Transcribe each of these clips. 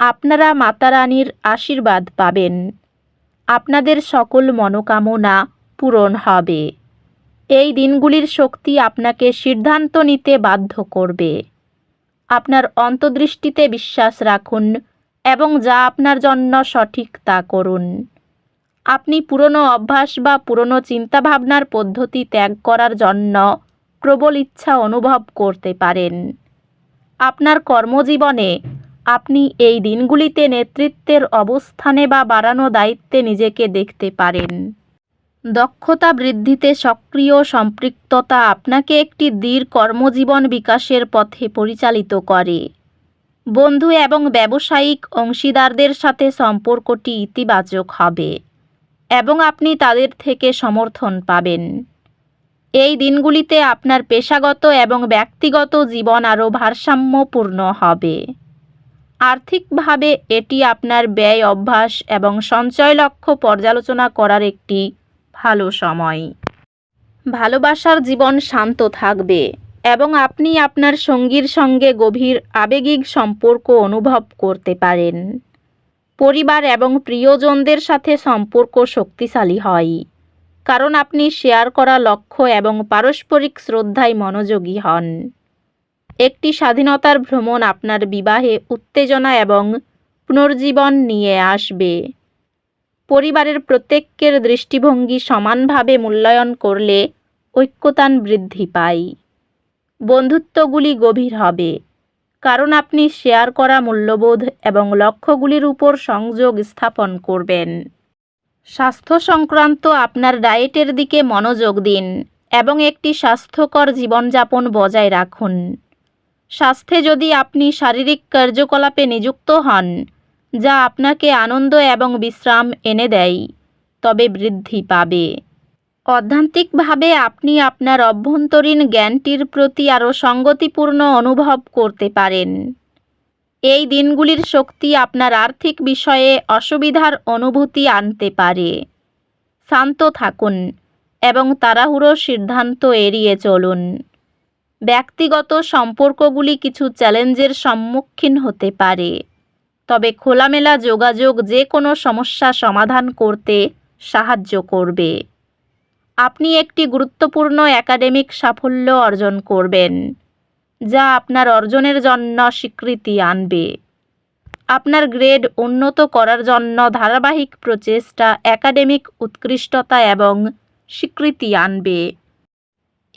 আপনারা মাতা রানীর আশীর্বাদ পাবেন। আপনাদের সকল মনোকামনা পূরণ হবে। এই দিনগুলির শক্তি আপনাকে সিদ্ধান্ত নিতে বাধ্য করবে। আপনার অন্তর্দৃষ্টিতে বিশ্বাস রাখুন এবং যা আপনার জন্য সঠিক তা করুন। আপনি পুরনো অভ্যাস বা পুরনো চিন্তাভাবনার পদ্ধতি ত্যাগ করার জন্য প্রবল ইচ্ছা অনুভব করতে পারেন। আপনার কর্মজীবনে আপনি এই দিনগুলিতে নেতৃত্বের অবস্থানে বা বাড়ানো দায়িত্বে নিজেকে দেখতে পারেন। দক্ষতা বৃদ্ধিতে সক্রিয় সম্পৃক্ততা আপনাকে একটি দীর্ঘ কর্মজীবন বিকাশের পথে পরিচালিত করে। বন্ধু এবং ব্যবসায়িক অংশীদারদের সাথে সম্পর্কটি ইতিবাচক হবে এবং আপনি তাদের থেকে সমর্থন পাবেন। এই দিনগুলিতে আপনার পেশাগত এবং ব্যক্তিগত জীবন আরও ভারসাম্যপূর্ণ হবে। আর্থিকভাবে এটি আপনার ব্যয় অভ্যাস এবং সঞ্চয় লক্ষ্য পর্যালোচনা করার একটি ভালো সময়। ভালোবাসার জীবন শান্ত থাকবে এবং আপনি আপনার সঙ্গীর সঙ্গে গভীর আবেগিক সম্পর্ক অনুভব করতে পারেন। পরিবার এবং প্রিয়জনদের সাথে সম্পর্ক শক্তিশালী হয়, কারণ আপনি শেয়ার করা লক্ষ্য এবং পারস্পরিক শ্রদ্ধায় মনোযোগী হন। একটি স্বাধীনতার ভ্রমণ আপনার বিবাহে উত্তেজনা এবং পুনর্জীবন নিয়ে আসবে। পরিবারের প্রত্যেকের দৃষ্টিভঙ্গি সমানভাবে মূল্যায়ন করলে ঐক্যতান বৃদ্ধি পায়। বন্ধুত্বগুলি গভীর হবে। কারণ আপনি শেয়ার করা মূল্যবোধ এবং লক্ষ্যগুলির উপর সংযোগ স্থাপন করবেন। স্বাস্থ্য সংক্রান্ত আপনার ডায়েটের দিকে মনোযোগ দিন এবং একটি স্বাস্থ্যকর জীবনযাপন বজায় রাখুন। স্বাস্থ্যে যদি আপনি শারীরিক কার্যকলাপে নিযুক্ত হন, যা আপনাকে আনন্দ এবং বিশ্রাম এনে দেয়, তবে বৃদ্ধি পাবে। অধ্যান্তিকভাবে আপনি আপনার অভ্যন্তরীণ জ্ঞানটির প্রতি আরও সঙ্গতিপূর্ণ অনুভব করতে পারেন। এই দিনগুলির শক্তি আপনার আর্থিক বিষয়ে অসুবিধার অনুভূতি আনতে পারে। শান্ত থাকুন এবং তাড়াহুড়ো সিদ্ধান্ত এড়িয়ে চলুন। ব্যক্তিগত সম্পর্কগুলি কিছু চ্যালেঞ্জের সম্মুখীন হতে পারে। তবে খোলামেলা যোগাযোগ যে কোনো সমস্যা সমাধান করতে সাহায্য করবে। আপনি একটি গুরুত্বপূর্ণ একাডেমিক সাফল্য অর্জন করবেন, যা আপনার অর্জনের জন্য স্বীকৃতি আনবে। আপনার গ্রেড উন্নত করার জন্য ধারাবাহিক প্রচেষ্টা একাডেমিক উৎকৃষ্টতা এবং স্বীকৃতি আনবে।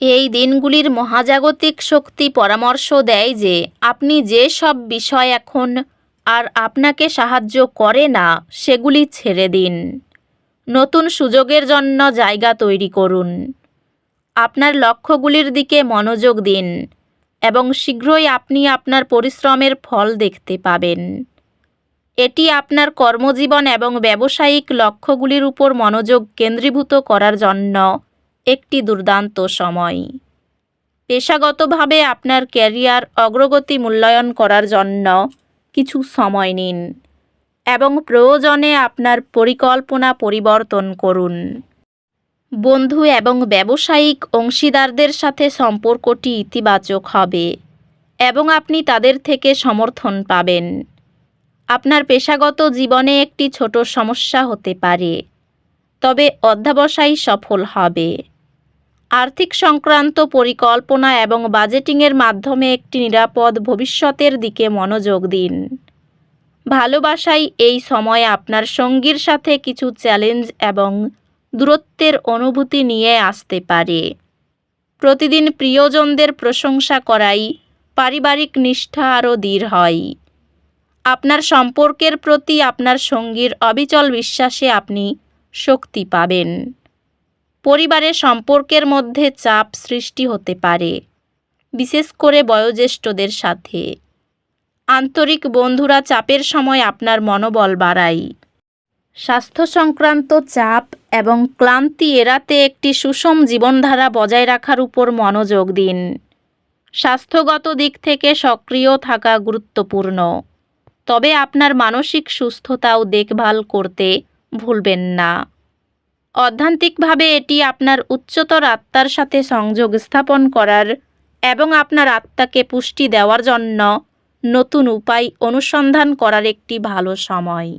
এই দিনগুলির মহাজাগতিক শক্তি পরামর্শ দেয় যে আপনি যে সব বিষয় এখন আর আপনাকে সাহায্য করে না, সেগুলি ছেড়ে দিন। নতুন সুযোগের জন্য জায়গা তৈরি করুন। আপনার লক্ষ্যগুলির দিকে মনোযোগ দিন এবং শীঘ্রই আপনি আপনার পরিশ্রমের ফল দেখতে পাবেন। এটি আপনার কর্মজীবন এবং ব্যবসায়িক লক্ষ্যগুলির উপর মনোযোগ কেন্দ্রীভূত করার জন্য একটি দুর্দান্ত সময়। পেশাগতভাবে আপনার ক্যারিয়ার অগ্রগতি মূল্যায়ন করার জন্য কিছু সময় নিন এবং প্রয়োজনে আপনার পরিকল্পনা পরিবর্তন করুন। বন্ধু এবং ব্যবসায়িক অংশীদারদের সাথে সম্পর্কটি ইতিবাচক হবে এবং আপনি তাদের থেকে সমর্থন পাবেন। আপনার পেশাগত জীবনে একটি ছোট সমস্যা হতে পারে, তবে অধ্যাবসায় সফল হবে। আর্থিক সংক্রান্ত পরিকল্পনা এবং বাজেটিংয়ের মাধ্যমে একটি নিরাপদ ভবিষ্যতের দিকে মনোযোগ দিন। ভালোবাসায় এই সময় আপনার সঙ্গীর সাথে কিছু চ্যালেঞ্জ এবং দূরত্বের অনুভূতি নিয়ে আসতে পারে। প্রতিদিন প্রিয়জনদের প্রশংসা করাই পারিবারিক নিষ্ঠা আরও দৃঢ় হয়। আপনার সম্পর্কের প্রতি আপনার সঙ্গীর অবিচল বিশ্বাসে আপনি শক্তি পাবেন। পরিবারের সম্পর্কের মধ্যে চাপ সৃষ্টি হতে পারে, বিশেষ করে বয়োজ্যেষ্ঠদের সাথে। আন্তরিক বন্ধুরা চাপের সময় আপনার মনোবল বাড়ায়। স্বাস্থ্য সংক্রান্ত চাপ এবং ক্লান্তি এড়াতে একটি সুষম জীবনধারা বজায় রাখার উপর মনোযোগ দিন। স্বাস্থ্যগত দিক থেকে সক্রিয় থাকা গুরুত্বপূর্ণ। তবে আপনার মানসিক সুস্থতাও দেখভাল করতে ভুলবেন না। অধ্যান্তিকভাবে এটি আপনার উচ্চতর আত্মার সাথে সংযোগ স্থাপন করার এবং আপনার আত্মাকে পুষ্টি দেওয়ার জন্য নতুন উপায় অনুসন্ধান করার একটি ভালো সময়।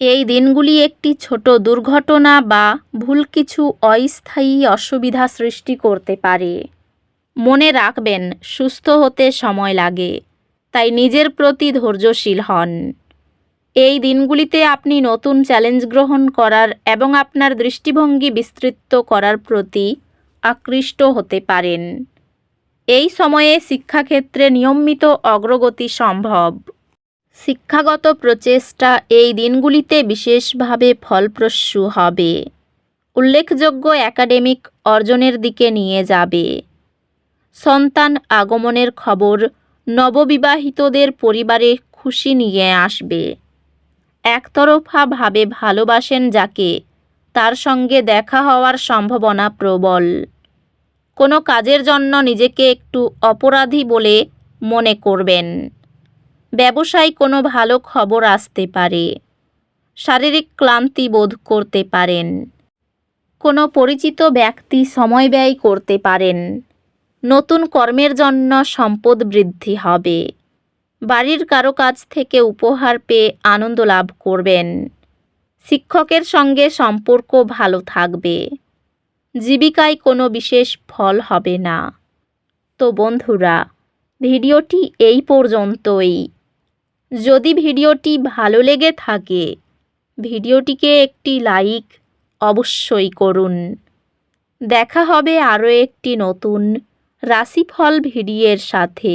এই দিনগুলি একটি ছোট দুর্ঘটনা বা ভুল কিছু অস্থায়ী অসুবিধা সৃষ্টি করতে পারে। মনে রাখবেন, সুস্থ হতে সময় লাগে, তাই নিজের প্রতি ধৈর্যশীল হন। এই দিনগুলিতে আপনি নতুন চ্যালেঞ্জ গ্রহণ করার এবং আপনার দৃষ্টিভঙ্গি বিস্তৃত করার প্রতি আকৃষ্ট হতে পারেন। এই সময়ে শিক্ষাক্ষেত্রে নিয়মিত অগ্রগতি সম্ভব। শিক্ষাগত প্রচেষ্টা এই দিনগুলিতে বিশেষভাবে ফলপ্রসূ হবে। উল্লেখযোগ্য একাডেমিক অর্জনের দিকে নিয়ে যাবে। সন্তান আগমনের খবর নববিবাহিতদের পরিবারে খুশি নিয়ে আসবে। একতরফাভাবে ভালোবাসেন যাকে, তার সঙ্গে দেখা হওয়ার সম্ভাবনা প্রবল। কোনো কাজের জন্য নিজেকে একটু অপরাধী বলে মনে করবেন। ব্যবসায় কোনো ভালো খবর আসতে পারে। শারীরিক ক্লান্তি বোধ করতে পারেন। কোনো পরিচিত ব্যক্তি সময় ব্যয় করতে পারেন। নতুন কর্মের জন্য সম্পদ বৃদ্ধি হবে। বাড়ির কারও কাছ থেকে উপহার পেয়ে আনন্দ লাভ করবেন। শিক্ষকের সঙ্গে সম্পর্ক ভালো থাকবে। জীবিকায় কোনো বিশেষ ফল হবে না। তো বন্ধুরা, ভিডিওটি এই পর্যন্তই। যদি ভিডিওটি ভালো লেগে থাকে, ভিডিওটিকে একটি লাইক অবশ্যই করুন। দেখা হবে আরও একটি নতুন রাশিফল ভিডিওর সাথে।